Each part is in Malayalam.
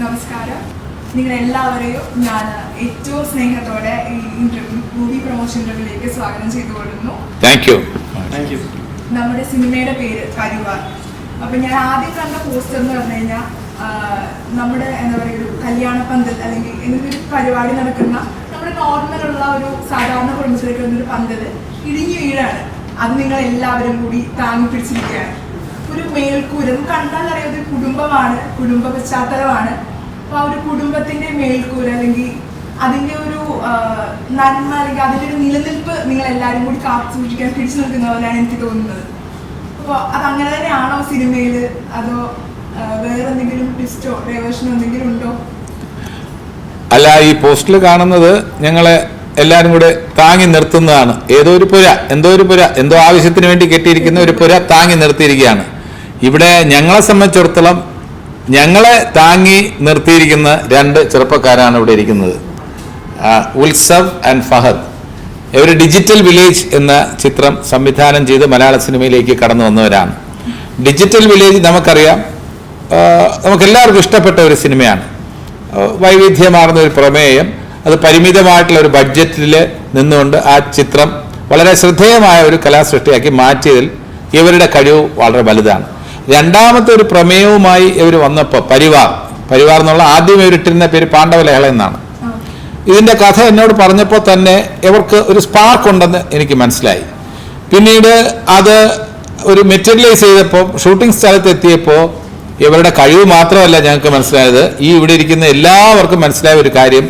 നമസ്കാരം. നിങ്ങളെല്ലാവരെയും ഞാൻ ഏറ്റവും സ്നേഹത്തോടെ ഈ ഇന്റർവ്യൂ മൂവി പ്രൊമോഷൻ ഇന്റർവ്യൂലേക്ക് സ്വാഗതം ചെയ്തുകൊള്ളുന്നു. താങ്ക് യു താങ്ക് യു നമ്മുടെ സിനിമയുടെ പേര് പരിവാർ അപ്പൊ ഞാൻ ആദ്യം കണ്ട പോസ്റ്റർ എന്ന് പറഞ്ഞു കഴിഞ്ഞാൽ നമ്മുടെ എന്താ പറയുക ഒരു കല്യാണ പന്തൽ അല്ലെങ്കിൽ എന്തെങ്കിലും ഒരു പരിപാടി നടക്കുന്ന നമ്മുടെ നോർമൽ ഉള്ള ഒരു സാധാരണ കുടുംബത്തിലേക്ക് ഒരു പന്തൽ ഇടിഞ്ഞു വീഴാണ് അത് നിങ്ങൾ എല്ലാവരും കൂടി താങ്ങി പിടിച്ചിരിക്കുകയാണ്. ഒരു മേൽക്കൂര കണ്ടാൽ അറിയാതെ കുടുംബമാണ് കുടുംബ പശ്ചാത്തലമാണ്. ആ ഒരു കുടുംബത്തിന്റെ മേൽക്കൂര അല്ലെങ്കിൽ അതിന്റെ ഒരു നന്മ അല്ലെങ്കിൽ അതിന്റെ ഒരു നിലനിൽപ്പ് നിങ്ങൾ എല്ലാരും കൂടി കാത്തു സൂക്ഷിക്കാൻ പിടിച്ചു നിൽക്കുന്ന പോലെയാണ് എനിക്ക് തോന്നുന്നത്. അപ്പോൾ അത് അങ്ങനെ തന്നെയാണോ സിനിമയിൽ അതോ വേറെ എന്തെങ്കിലും ട്വിസ്റ്റോ ഡൈവേഷനോ എന്തെങ്കിലും ഉണ്ടോ? അല്ല ഈ പോസ്റ്റിൽ കാണുന്നത് ഞങ്ങളെ എല്ലാവരും കൂടെ താങ്ങി നിർത്തുന്നതാണ്. ഏതോ ഒരു പുര എന്തോ ഒരു പുര എന്തോ ആവശ്യത്തിന് വേണ്ടി കെട്ടിയിരിക്കുന്ന ഒരു പുര താങ്ങി നിർത്തിയിരിക്കുകയാണ്. ഇവിടെ ഞങ്ങളെ സംബന്ധിച്ചിടത്തോളം ഞങ്ങളെ താങ്ങി നിർത്തിയിരിക്കുന്ന രണ്ട് ചെറുപ്പക്കാരാണ് ഇവിടെ ഇരിക്കുന്നത്. ഉത്സവ് ആൻഡ് ഫഹദ്. ഇവർ ഡിജിറ്റൽ വില്ലേജ് എന്ന ചിത്രം സംവിധാനം ചെയ്ത് മലയാള സിനിമയിലേക്ക് കടന്നു വന്നവരാണ്. ഡിജിറ്റൽ വില്ലേജ് നമുക്കറിയാം. നമുക്കെല്ലാവർക്കും ഇഷ്ടപ്പെട്ട ഒരു സിനിമയാണ്. വൈവിധ്യമാർന്ന ഒരു പ്രമേയം. അത് പരിമിതമായിട്ടുള്ള ഒരു ബഡ്ജറ്റിൽ നിന്നുകൊണ്ട് ആ ചിത്രം വളരെ ശ്രദ്ധേയമായ ഒരു കലാസൃഷ്ടിയാക്കി മാറ്റിയതിൽ ഇവരുടെ കഴിവ് വളരെ വലുതാണ്. രണ്ടാമത്തെ ഒരു പ്രമേയവുമായി ഇവർ വന്നപ്പോൾ പരിവാർ പരിവാർ എന്നുള്ള ആദ്യം ഇവരിട്ടിരുന്ന പേര് പാണ്ഡവലേഹള എന്നാണ്. ഇതിന്റെ കഥ എന്നോട് പറഞ്ഞപ്പോൾ തന്നെ ഇവർക്ക് ഒരു സ്പാർക്ക് ഉണ്ടെന്ന് എനിക്ക് മനസ്സിലായി. പിന്നീട് അത് ഒരു മെറ്റീരിയലൈസ് ചെയ്തപ്പോൾ ഷൂട്ടിംഗ് സ്ഥലത്ത് എത്തിയപ്പോൾ ഇവരുടെ കഴിവ് മാത്രമല്ല ഞങ്ങൾക്ക് മനസ്സിലായത്. ഈ ഇവിടെ ഇരിക്കുന്ന എല്ലാവർക്കും മനസ്സിലായ ഒരു കാര്യം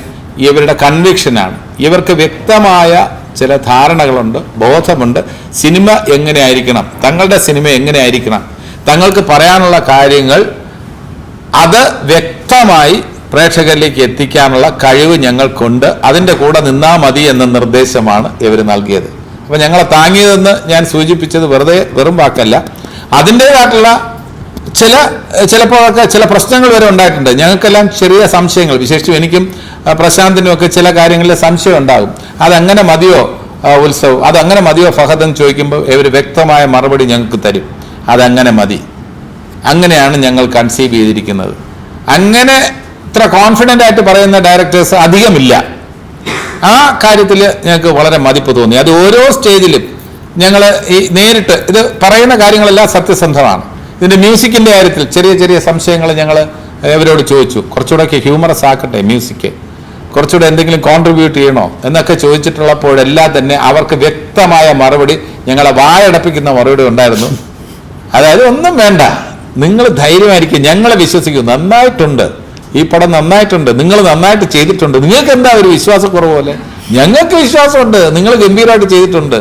ഇവരുടെ കൺവിക്ഷനാണ് ഇവർക്ക് വ്യക്തമായ ചില ധാരണകളുണ്ട് ബോധമുണ്ട്. സിനിമ എങ്ങനെയായിരിക്കണം? തങ്ങളുടെ സിനിമ എങ്ങനെയായിരിക്കണം? തങ്ങൾക്ക് പറയാനുള്ള കാര്യങ്ങൾ അത് വ്യക്തമായി പ്രേക്ഷകരിലേക്ക് എത്തിക്കാനുള്ള കഴിവ് ഞങ്ങൾക്കുണ്ട്. അതിന്റെ കൂടെ നിന്നാൽ മതി എന്ന നിർദ്ദേശമാണ് ഇവർ നൽകിയത്. അപ്പോൾ ഞങ്ങളെ താങ്ങിയതെന്ന് ഞാൻ സൂചിപ്പിച്ചത് വെറുതെ വെറും വാക്കല്ല. അതിന്റേതായിട്ടുള്ള ചില ചിലപ്പോഴൊക്കെ ചില പ്രശ്നങ്ങൾ വരെ ഉണ്ടായിട്ടുണ്ട്. ഞങ്ങൾക്കെല്ലാം ചെറിയ സംശയങ്ങൾ. വിശേഷിച്ചും എനിക്കും പ്രശാന്തിനും ഒക്കെ ചില കാര്യങ്ങളിൽ സംശയം ഉണ്ടാകും. അതങ്ങനെ മതിയോ ഉത്സവം? അതങ്ങനെ മതിയോ ഫഹദ് എന്ന് ചോദിക്കുമ്പോൾ ഇവർ വ്യക്തമായ മറുപടി ഞങ്ങൾക്ക് തരും. അതങ്ങനെ മതി. അങ്ങനെയാണ് ഞങ്ങൾ കൺസീവ് ചെയ്തിരിക്കുന്നത്. അങ്ങനെ ഇത്ര കോൺഫിഡന്റ് ആയിട്ട് പറയുന്ന ഡയറക്ടേഴ്സ് അധികമില്ല. ആ കാര്യത്തിൽ ഞങ്ങൾക്ക് വളരെ മതിപ്പ് തോന്നി. അത് ഓരോ സ്റ്റേജിലും ഞങ്ങൾ ഈ നേരിട്ട് ഇത് പറയുന്ന കാര്യങ്ങളെല്ലാം സത്യസന്ധമാണ്. ഇതിന്റെ മ്യൂസിക്കിന്റെ കാര്യത്തിൽ ചെറിയ ചെറിയ സംശയങ്ങൾ ഞങ്ങൾ ഇവരോട് ചോദിച്ചു. കുറച്ചുകൂടെയൊക്കെ ഹ്യൂമറസ് ആക്കട്ടെ മ്യൂസിക് കുറച്ചുകൂടെ എന്തെങ്കിലും കോൺട്രിബ്യൂട്ട് ചെയ്യണോ എന്നൊക്കെ ചോദിച്ചിട്ടുള്ളപ്പോഴെല്ലാം തന്നെ അവർക്ക് വ്യക്തമായ മറുപടി ഞങ്ങളെ വായടപ്പിക്കുന്ന മറുപടി ഉണ്ടായിരുന്നു. അതായത് ഒന്നും വേണ്ട. നിങ്ങൾ ധൈര്യമായിരിക്കും. ഞങ്ങളെ വിശ്വസിക്കും നന്നായിട്ടുണ്ട്. ഈ പടം നന്നായിട്ടുണ്ട്. നിങ്ങൾ നന്നായിട്ട് ചെയ്തിട്ടുണ്ട്. നിങ്ങൾക്ക് എന്താ ഒരു വിശ്വാസക്കുറവ് പോലെ? ഞങ്ങൾക്ക് വിശ്വാസമുണ്ട്. നിങ്ങൾ ഗംഭീരമായിട്ട് ചെയ്തിട്ടുണ്ട്.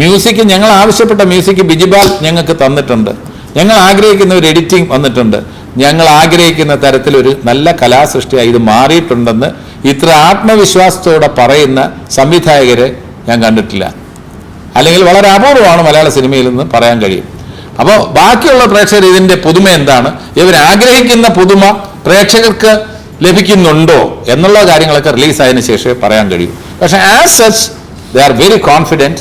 മ്യൂസിക് ഞങ്ങൾ ആവശ്യപ്പെട്ട മ്യൂസിക് ബിജിബാൽ ഞങ്ങൾക്ക് തന്നിട്ടുണ്ട്. ഞങ്ങൾ ആഗ്രഹിക്കുന്ന ഒരു എഡിറ്റിംഗ് വന്നിട്ടുണ്ട്. ഞങ്ങൾ ആഗ്രഹിക്കുന്ന തരത്തിലൊരു നല്ല കലാസൃഷ്ടിയായി ഇത് മാറിയിട്ടുണ്ടെന്ന് ഇത്ര ആത്മവിശ്വാസത്തോടെ പറയുന്ന സംവിധായകരെ ഞാൻ കണ്ടിട്ടില്ല. അല്ലെങ്കിൽ വളരെ അപൂർവമാണ് മലയാള സിനിമയിൽ നിന്ന് പറയാൻ കഴിയും. അപ്പോൾ ബാക്കിയുള്ള പ്രേക്ഷകർ ഇതിന്റെ പുതുമ എന്താണ്? ഇവർ ആഗ്രഹിക്കുന്ന പുതുമ പ്രേക്ഷകർക്ക് ലഭിക്കുന്നുണ്ടോ എന്നുള്ള കാര്യങ്ങളൊക്കെ റിലീസ് ആയതിനു ശേഷമേ പറയാൻ കഴിയൂ. പക്ഷെ as such they are very confident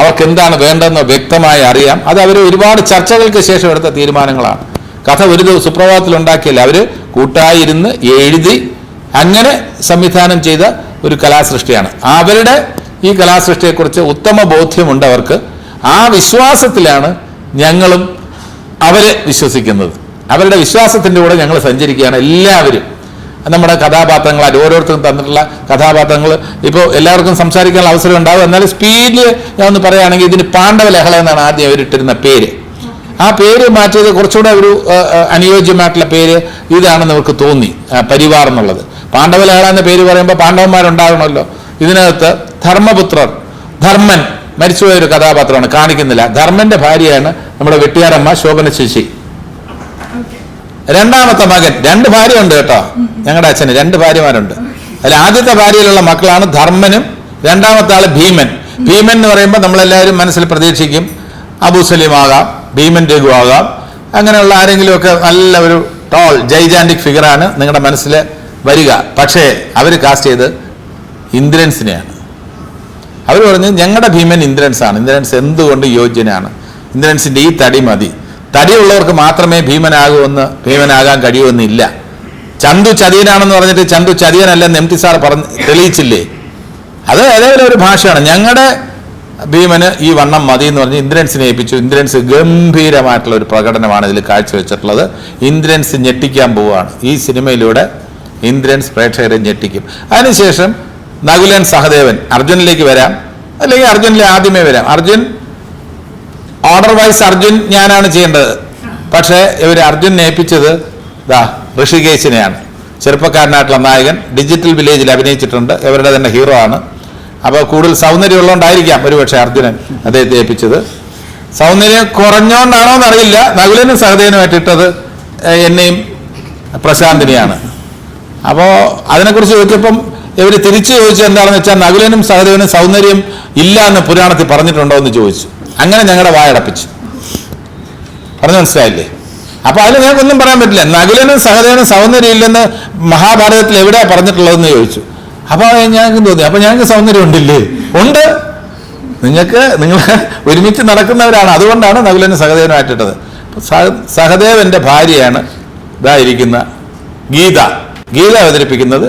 അവർക്ക് എന്താണ് വേണ്ടതെന്ന് വ്യക്തമായി അറിയാം. അത് അവർ ഒരുപാട് ചർച്ചകൾക്ക് ശേഷം എടുത്ത തീരുമാനങ്ങളാണ്. കഥ ഒരു ദിവസം സുപ്രഭാതത്തിൽ ഉണ്ടാക്കിയില്ല? അവർ കൂട്ടായിരുന്ന് എഴുതി അങ്ങനെ സംവിധാനം ചെയ്ത ഒരു കലാസൃഷ്ടിയാണ്. അവരുടെ ഈ കലാസൃഷ്ടിയെക്കുറിച്ച് ഉത്തമ ബോധ്യമുണ്ട് അവർക്ക്. ആ വിശ്വാസത്തിലാണ് ഞങ്ങളും അവരെ വിശ്വസിക്കുന്നത്. അവരുടെ വിശ്വാസത്തിന്റെ കൂടെ ഞങ്ങൾ സഞ്ചരിക്കുകയാണ് എല്ലാവരും. നമ്മുടെ കഥാപാത്രങ്ങളായിട്ട് ഓരോരുത്തർക്കും തന്നിട്ടുള്ള കഥാപാത്രങ്ങൾ. ഇപ്പോൾ എല്ലാവർക്കും സംസാരിക്കാനുള്ള അവസരം ഉണ്ടാവും. എന്നാൽ സ്പീഡിൽ ഞാൻ ഒന്ന് പറയുകയാണെങ്കിൽ ഇതിന് പാണ്ഡവ ലഹള എന്നാണ് ആദ്യം അവരിട്ടിരുന്ന പേര്. ആ പേര് മാറ്റിയത് കുറച്ചുകൂടെ ഒരു അനുയോജ്യമായിട്ടുള്ള പേര് ഇതാണെന്ന് അവർക്ക് തോന്നി പരിവാർ എന്നുള്ളത്. പാണ്ഡവ ലഹള എന്ന പേര് പറയുമ്പോൾ പാണ്ഡവന്മാരുണ്ടാകണമല്ലോ ഇതിനകത്ത് ധർമ്മപുത്രർ ധർമ്മൻ മരിച്ചുപോയ ഒരു കഥാപാത്രമാണ്. കാണിക്കുന്നില്ല. ധർമ്മന്റെ ഭാര്യയാണ് നമ്മുടെ വെട്ടിയാരമ്മ ശോഭന ശേഷി രണ്ടാമത്തെ മകൻ. രണ്ട് ഭാര്യ ഉണ്ട് കേട്ടോ. ഞങ്ങളുടെ അച്ഛന് രണ്ട് ഭാര്യമാരുണ്ട്. അതിൽ ആദ്യത്തെ ഭാര്യയിലുള്ള മക്കളാണ് ധർമ്മനും രണ്ടാമത്തെ ആൾ ഭീമൻ. ഭീമൻ എന്ന് പറയുമ്പോൾ നമ്മളെല്ലാവരും മനസ്സിൽ പ്രതീക്ഷിക്കും. അബു ആകാം ഭീമൻ രഘു ആകാം. അങ്ങനെയുള്ള ആരെങ്കിലുമൊക്കെ നല്ല ഒരു ടോൾ ജൈജാന്റിക് ഫിഗറാണ് നിങ്ങളുടെ മനസ്സിൽ വരിക. പക്ഷേ അവർ കാസ്റ്റ് ചെയ്ത് ഇന്ദ്രൻസിനെയാണ്. അവർ പറഞ്ഞു ഞങ്ങളുടെ ഭീമൻ ഇന്ദ്രൻസ് ആണ് ഇന്ദ്രൻസ് എന്തുകൊണ്ട് യോഗ്യനാണ് ഇന്ദ്രൻസിന്റെ ഈ തടി മതി. തടിയുള്ളവർക്ക് മാത്രമേ ഭീമനാകൂ എന്ന് ഭീമനാകാൻ കഴിയുമെന്നില്ല ചന്തു ചതിയനാണെന്ന് പറഞ്ഞിട്ട് ചന്തു ചതിയനല്ലെന്ന് എം ടി സാർ പറഞ്ഞ് തെളിയിച്ചില്ലേ? അത് ഏതെങ്കിലും ഒരു ഭാഷയാണ്. ഞങ്ങളുടെ ഭീമന് ഈ വണ്ണം മതി എന്ന് പറഞ്ഞ് ഇന്ദ്രൻസിനെ ഏൽപ്പിച്ചു. ഇന്ദ്രൻസ് ഗംഭീരമായിട്ടുള്ള ഒരു പ്രകടനമാണ് ഇതിൽ കാഴ്ചവെച്ചിട്ടുള്ളത്. ഇന്ദ്രൻസ് ഞെട്ടിക്കാൻ പോവുകയാണ്. ഈ സിനിമയിലൂടെ ഇന്ദ്രൻസ് പ്രേക്ഷകരെ ഞെട്ടിക്കും. അതിനുശേഷം നകുലൻ സഹദേവൻ അർജുനിലേക്ക് വരാം. അല്ലെങ്കിൽ അർജുനിലെ ആദ്യമേ വരാം. അർജുൻ ഓർഡർ വൈസ് അർജുൻ ഞാനാണ് ചെയ്യേണ്ടത്. പക്ഷേ ഇവർ അർജുനെ ഏൽപ്പിച്ചത് ദാ ഋഷികേശിനെയാണ്. ചെറുപ്പക്കാരനായിട്ടുള്ള നായകൻ ഡിജിറ്റൽ വില്ലേജിൽ അഭിനയിച്ചിട്ടുണ്ട്. ഇവരുടെ തന്നെ ഹീറോ ആണ്. അപ്പോൾ കൂടുതൽ സൗന്ദര്യം ഉള്ളതുകൊണ്ടായിരിക്കാം ഒരുപക്ഷെ അർജുനൻ അദ്ദേഹത്തെ ഏൽപ്പിച്ചത്. സൗന്ദര്യം കുറഞ്ഞോണ്ടാണോ എന്നറിയില്ല. നകുലനും സഹദേവനുമായിട്ട് ഇട്ടത് എന്നെയും പ്രശാന്തിനെയാണ്. അപ്പോൾ അതിനെക്കുറിച്ച് ചോദിച്ചപ്പം ഇവർ തിരിച്ചു ചോദിച്ചത് എന്താണെന്ന് വെച്ചാൽ നകുലനും സഹദേവനും സൗന്ദര്യം ഇല്ല എന്ന് പുരാണത്തിൽ പറഞ്ഞിട്ടുണ്ടോ എന്ന് ചോദിച്ചു. അങ്ങനെ ഞങ്ങളുടെ വായടപ്പിച്ചു. പറഞ്ഞു മനസ്സിലായില്ലേ? അപ്പൊ അതിൽ ഞങ്ങൾക്കൊന്നും പറയാൻ പറ്റില്ല. നകുലനും സഹദേവനും സൗന്ദര്യം ഇല്ലെന്ന് മഹാഭാരതത്തിൽ എവിടെയാ പറഞ്ഞിട്ടുള്ളതെന്ന് ചോദിച്ചു. അപ്പൊ ഞങ്ങൾക്ക് തോന്നി. അപ്പൊ ഞങ്ങൾക്ക് സൗന്ദര്യം ഉണ്ടില്ലേ? ഉണ്ട്. നിങ്ങൾക്ക് നിങ്ങൾ ഒരുമിച്ച് നടക്കുന്നവരാണ്. അതുകൊണ്ടാണ് നകുലനും സഹദേവനുമായിട്ടിട്ടത് സഹദേവന്റെ ഭാര്യയാണ് ഇതായിരിക്കുന്ന ഗീത. ഗീത അവതരിപ്പിക്കുന്നത്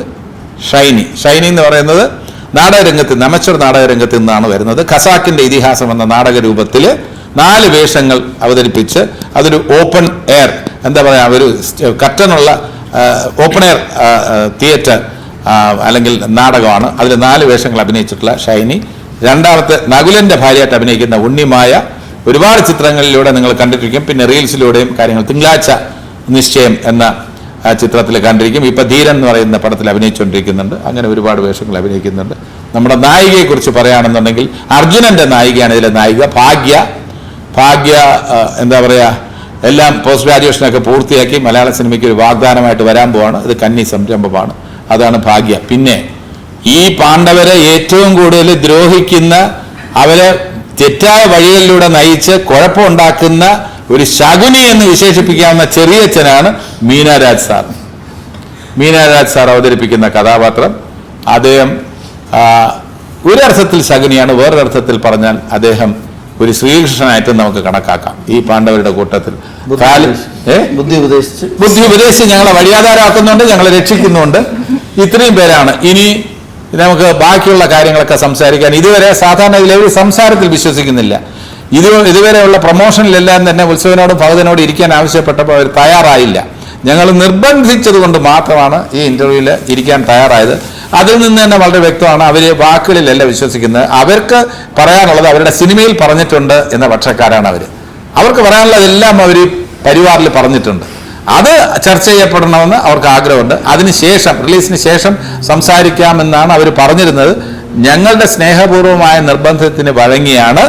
ഷൈനി. ഷൈനി എന്ന് പറയുന്നത് നാടകരംഗത്ത് നമച്ചർ നാടകരംഗത്ത് നിന്നാണ് വരുന്നത്. ഖസാക്കിന്റെ ഇതിഹാസം എന്ന നാടക രൂപത്തിൽ നാല് വേഷങ്ങൾ അവതരിപ്പിച്ച് അതൊരു ഓപ്പൺ എയർ എന്താ പറയുക ഒരു കറ്റനുള്ള ഓപ്പൺ എയർ തിയേറ്റർ അല്ലെങ്കിൽ നാടകമാണ്. അതിൽ നാല് വേഷങ്ങൾ അഭിനയിച്ചിട്ടുള്ള ഷൈനി. രണ്ടാമത്തെ നകുലന്റെ ഭാര്യയായിട്ട് അഭിനയിക്കുന്ന ഉണ്ണിമായ ഒരുപാട് ചിത്രങ്ങളിലൂടെ നിങ്ങൾ കണ്ടിട്ടിരിക്കും. പിന്നെ റീൽസിലൂടെയും കാര്യങ്ങൾ. തിങ്കളാഴ്ച നിശ്ചയം എന്ന ആ ചിത്രത്തിൽ കണ്ടിരിക്കും. ഇപ്പൊ ധീരൻ എന്ന് പറയുന്ന പടത്തിൽ അഭിനയിച്ചുകൊണ്ടിരിക്കുന്നുണ്ട്. അങ്ങനെ ഒരുപാട് വേഷങ്ങൾ അഭിനയിക്കുന്നുണ്ട്. നമ്മുടെ നായികയെ കുറിച്ച് പറയുകയാണെന്നുണ്ടെങ്കിൽ അർജുനന്റെ നായികയാണ് ഇതിലെ നായിക. ഭാഗ്യ. ഭാഗ്യ എന്താ പറയാ എല്ലാം പോസ്റ്റ് ഗ്രാജുവേഷനൊക്കെ പൂർത്തിയാക്കി മലയാള സിനിമയ്ക്ക് ഒരു വാഗ്ദാനമായിട്ട് വരാൻ പോവാണ്. ഇത് കന്നി സംരംഭമാണ്. അതാണ് ഭാഗ്യ. പിന്നെ ഈ പാണ്ഡവരെ ഏറ്റവും കൂടുതൽ ദ്രോഹിക്കുന്ന അവരെ തെറ്റായ വഴികളിലൂടെ നയിച്ച് കുഴപ്പമുണ്ടാക്കുന്ന ഒരു ശകുനി എന്ന് വിശേഷിപ്പിക്കാവുന്ന ചെറിയച്ഛനാണ് മീനാരാജ് സാർ. മീനാരാജ് സാർ അവതരിപ്പിക്കുന്ന കഥാപാത്രം അദ്ദേഹം ഒരർത്ഥത്തിൽ ശകുനിയാണ് വേറൊരർത്ഥത്തിൽ പറഞ്ഞാൽ അദ്ദേഹം ഒരു ശ്രീകൃഷ്ണനായിട്ട് നമുക്ക് കണക്കാക്കാം ഈ പാണ്ഡവരുടെ കൂട്ടത്തിൽ. ബുദ്ധി ഉപദേശിച്ച്. ബുദ്ധി ഉപദേശിച്ച്. ഞങ്ങളെ വഴിയാധാരമാക്കുന്നുണ്ട് ഞങ്ങളെ രക്ഷിക്കുന്നുണ്ട്. ഇത്രയും പേരാണ്. ഇനി നമുക്ക് ബാക്കിയുള്ള കാര്യങ്ങളൊക്കെ സംസാരിക്കാൻ. ഇതുവരെ സാധാരണ ഇതിലെ സംസാരത്തിൽ വിശ്വസിക്കുന്നില്ല. ഇത് ഇതുവരെയുള്ള പ്രൊമോഷനിലെല്ലാം തന്നെ ഉത്സവനോടും ഭഗതനോടും ഇരിക്കാൻ ആവശ്യപ്പെട്ടപ്പോൾ അവർ തയ്യാറായില്ല. ഞങ്ങൾ നിർബന്ധിച്ചത് കൊണ്ട് മാത്രമാണ് ഈ ഇന്റർവ്യൂവിൽ ഇരിക്കാൻ തയ്യാറായത്. അതിൽ നിന്ന് തന്നെ വളരെ വ്യക്തമാണ് അവർ വാക്കുകളിലല്ല വിശ്വസിക്കുന്നത്. അവർക്ക് പറയാനുള്ളത് അവരുടെ സിനിമയിൽ പറഞ്ഞിട്ടുണ്ട് എന്ന പക്ഷക്കാരാണ് അവർ അവർക്ക് പറയാനുള്ളതെല്ലാം അവർ പരിവാറിൽ പറഞ്ഞിട്ടുണ്ട്. അത് ചർച്ച ചെയ്യപ്പെടണമെന്ന് അവർക്ക് ആഗ്രഹമുണ്ട്. അതിനുശേഷം റിലീസിന് ശേഷം സംസാരിക്കാമെന്നാണ് അവർ പറഞ്ഞിരുന്നത്. ഞങ്ങളുടെ സ്നേഹപൂർവമായ നിർബന്ധത്തിന് വഴങ്ങിയാണ്